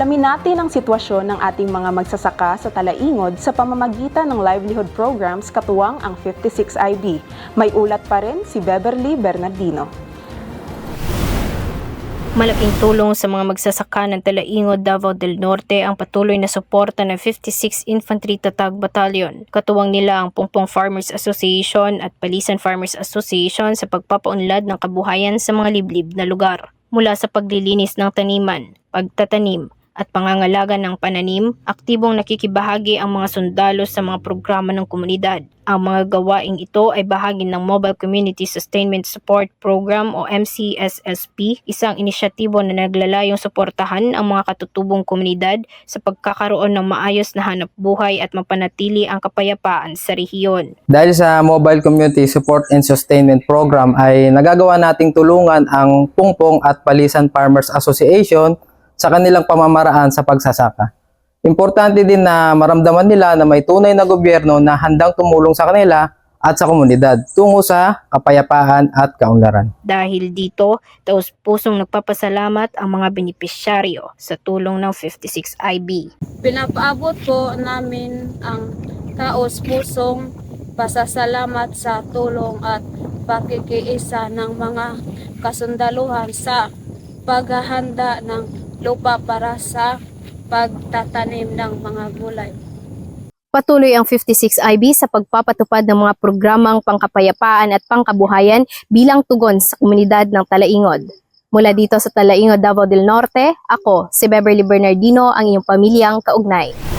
Alamin natin ang sitwasyon ng ating mga magsasaka sa Talaingod sa pamamagitan ng livelihood programs katuwang ang 56IB. May ulat pa rin si Beverly Bernardino. Malaking tulong sa mga magsasaka ng Talaingod, Davao del Norte ang patuloy na suporta ng 56 Infantry Tatag Battalion. Katuwang nila ang Pungpong Farmers Association at Palisan Farmers Association sa pagpapaunlad ng kabuhayan sa mga liblib na lugar. Mula sa paglilinis ng taniman, pagtatanim, at pangangalaga ng pananim, aktibong nakikibahagi ang mga sundalo sa mga programa ng komunidad. Ang mga gawaing ito ay bahagi ng Mobile Community Sustainment Support Program o MCSSP, isang inisyatibo na naglalayong suportahan ang mga katutubong komunidad sa pagkakaroon ng maayos na hanap buhay at mapanatili ang kapayapaan sa rehiyon. Dahil sa Mobile Community Support and Sustainment Program ay nagagawa nating tulungan ang Pungpong at Palisan Farmers Association sa kanilang pamamaraan sa pagsasaka. Importante din na maramdaman nila na may tunay na gobyerno na handang tumulong sa kanila at sa komunidad tungo sa kapayapaan at kaunlaran. Dahil dito, taos pusong nagpapasalamat ang mga benepisyaryo sa tulong ng 56IB. Pinapaabot po namin ang taos pusong pasasalamat sa tulong at pakikiisa ng mga kasundaluhan sa paghahanda ng lupa para sa pagtatanim ng mga gulay. Patuloy ang 56IB sa pagpapatupad ng mga programang pangkapayapaan at pangkabuhayan bilang tugon sa komunidad ng Talaingod. Mula dito sa Talaingod, Davao del Norte, ako si Beverly Bernardino, ang iyong pamilyang kaugnay.